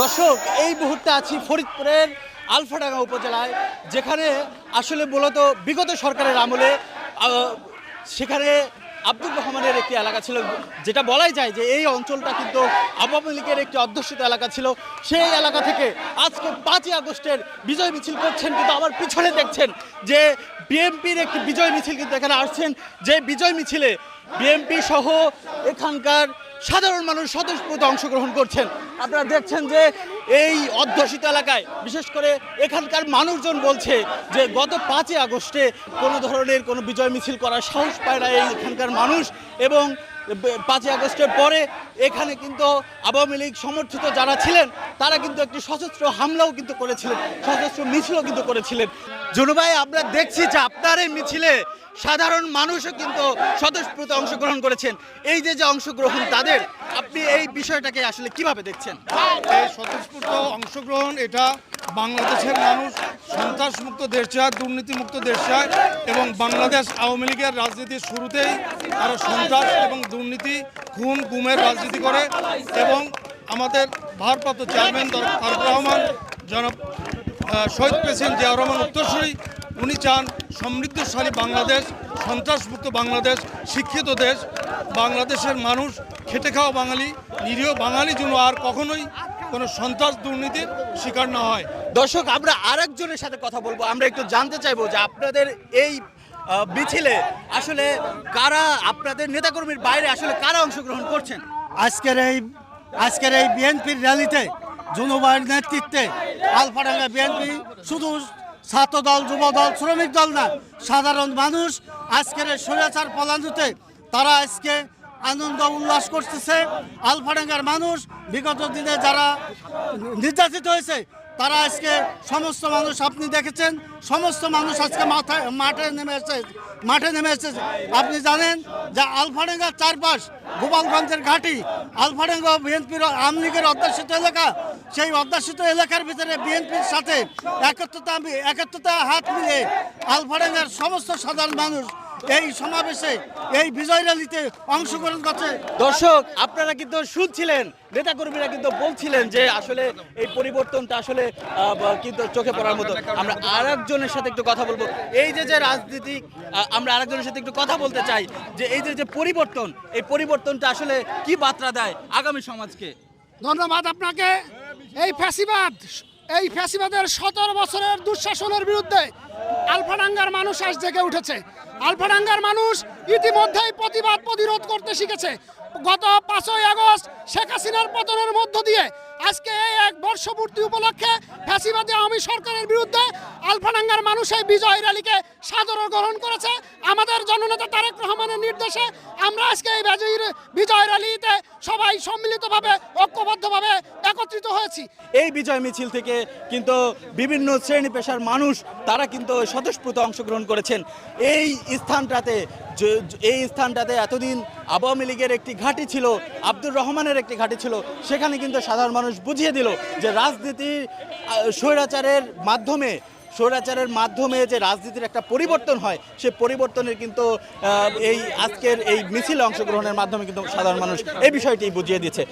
দর্শক, এই মুহূর্তে আছি ফরিদপুরের আলফাডাঙ্গা উপজেলায়, যেখানে আসলে মূলত বিগত সরকারের আমলে সেখানে আব্দুর রহমানের একটি এলাকা ছিল, যেটা বলাই যায় যে এই অঞ্চলটা কিন্তু আওয়ামী লীগের একটি অধ্যুষিত এলাকা ছিল। সেই এলাকা থেকে আজকে পাঁচই আগস্টের বিজয় মিছিল করছেন, কিন্তু আমার পিছনে দেখছেন যে বিএনপির একটি বিজয় মিছিল কিন্তু এখানে আসছেন। যে বিজয় মিছিলে বিএনপি সহ এখানকার সাধারণ মানুষ স্বতঃস্ফূর্ত অংশগ্রহণ করছেন। আপনারা দেখছেন যে এই অধ্যুষিত এলাকায়, বিশেষ করে এখানকার মানুষজন বলছে যে গত পাঁচই আগস্টে কোনো ধরনের কোনো বিজয় মিছিল করার সাহস পায় না এই এখানকার মানুষ এবং পাঁচই আগস্টের পরে এখানে কিন্তু আওয়ামী লীগ সমর্থিত যারা ছিলেন, তারা কিন্তু একটি সশস্ত্র হামলাও কিন্তু করেছিলেন, সশস্ত্র মিছিলও কিন্তু করেছিলেন। জুনুভাই আমরা দেখছি যে আপনার এই মিছিলে সাধারণ মানুষও কিন্তু স্বতঃস্ফূর্ত অংশগ্রহণ করেছেন। এই যে যে অংশগ্রহণ তাদের, আপনি এই বিষয়টাকে আসলে কীভাবে দেখছেন? স্বতঃস্ফূর্ত অংশগ্রহণ, এটা বাংলাদেশের মানুষ সন্ত্রাসমুক্ত দেশ চায়, দুর্নীতিমুক্ত দেশ চায় এবং বাংলাদেশ আওয়ামী লীগের রাজনীতির শুরুতেই তারা সন্ত্রাস এবং দুর্নীতি, খুন, গুমের রাজনীতি করে এবং আমাদের ভারপ্রাপ্ত চেয়ারম্যান তারেক রহমান, জনাব শহীদ প্রেসিডেন্ট জিয়াউর রহমান উত্তরসূরি, উনি চান সমৃদ্ধশালী বাংলাদেশ, সন্ত্রাসমুক্ত বাংলাদেশ, শিক্ষিত দেশ, বাংলাদেশের মানুষ খেটে খাওয়া বাঙালি, নিরীহ বাঙালি যেন আর কখনোই কোনো সন্ত্রাস দুর্নীতির শিকার না হয়। দর্শক আমরা আরেকজনের সাথে কথা বলব। আমরা একটু জানতে চাইব যে আপনাদের এই মিছিলে আসলে কারা আপনাদের নেতাকর্মীর বাইরে আসলে কারা অংশগ্রহণ করছেন? আজকের এই আজকের এই বিএনপির র্যালিতে জুনুবাইয়ের নেতৃত্বে আলফাডাঙ্গা বিএনপি শুধু ছাত্র দল যুব দল শ্রমিক দল না সাধারণ মানুষ আজকের এই স্বৈরাচার পলানুতে তারা আজকে আনন্দ উল্লাস করতেছে। আলফাডাঙ্গার মানুষ, বিগত দিনে যারা নির্যাতিত হয়েছে, তারা আজকে সমস্ত মানুষ আপনি দেখেছেন, সমস্ত মানুষ আজকে মাথায়, মাঠে নেমে এসেছে, মাঠে নেমে এসেছে। আপনি জানেন যে আলফাডাঙ্গার চারপাশ গোপালগঞ্জের ঘাটি, আলফাডাঙ্গা বিএনপির আওয়ামী লীগের অধ্যুষিত এলাকা, সেই অধ্যুষিত এলাকার ভিতরে বিএনপির সাথে একত্রতা একত্রতা হাত মিলিয়ে আলফাডাঙ্গার সমস্ত সাধারণ মানুষ এই সমাবেশে এই বিজয় র্যালিতে অংশগ্রহণ করছে। দর্শক আপনারা কিন্তু শুনছিলেন নেতাকর্মীরা কিন্তু বলছিলেন যে আসলে এই পরিবর্তনটা আসলে কিন্তু চোখে পড়ার মতো। আমরা আরেকজনের সাথে একটু কথা বলব। এই যে যে রাজনীতিক আমরা আরেকজনের সাথে একটু কথা বলতে চাই যে এই যে যে পরিবর্তন এই পরিবর্তনটা আসলে কি বার্তা দেয় আগামী সমাজকে? ধন্যবাদ আপনাকে। এই ফ্যাসিবাদ এই ফ্যাসিবাদের সতেরো বছরের দুঃশাসনের বিরুদ্ধে আলফাডাঙ্গার মানুষ আজ জেগে উঠেছে। আলফাডাঙ্গার মানুষ ইতিমধ্যেই প্রতিবাদ প্রতিরোধ করতে শিখেছে। গত পাঁচই আগস্ট শেখ হাসিনার পতনের মধ্য দিয়ে আজকে এই এক বর্ষপূর্তি উপলক্ষে ফ্যাসিবাদী আওয়ামী সরকারের বিরুদ্ধে আলফাডাঙ্গার মানুষ এই বিজয় র্যালিকে সাদর গ্রহণ করেছে। আমাদের জননেতা তারেক রহমানের নির্দেশে আমরা আজকে এই বিজয় র্যালিতে সবাই সম্মিলিতভাবে, ঐক্যবদ্ধভাবে একত্রিত হয়েছি। এই বিজয় মিছিল থেকে কিন্তু বিভিন্ন শ্রেণি পেশার মানুষ, তারা কিন্তু স্বতঃস্ফূর্ত অংশগ্রহণ করেছেন। এই স্থানটাতে যে- এই স্থানটাতে এতদিন আওয়ামী লীগের একটি ঘাঁটি ছিল, আব্দুর রহমানের একটি ঘাঁটি ছিল, সেখানে কিন্তু সাধারণ মানুষ বুঝিয়ে দিল যে রাজনীতি স্বৈরাচারের মাধ্যমে স্বৈরাচারের মাধ্যমে যে রাজনীতির একটা পরিবর্তন হয়, সে পরিবর্তনের কিন্তু এই আজকের এই মিছিল অংশগ্রহণের মাধ্যমে কিন্তু সাধারণ মানুষ এই বিষয়টি বুঝিয়ে দিচ্ছে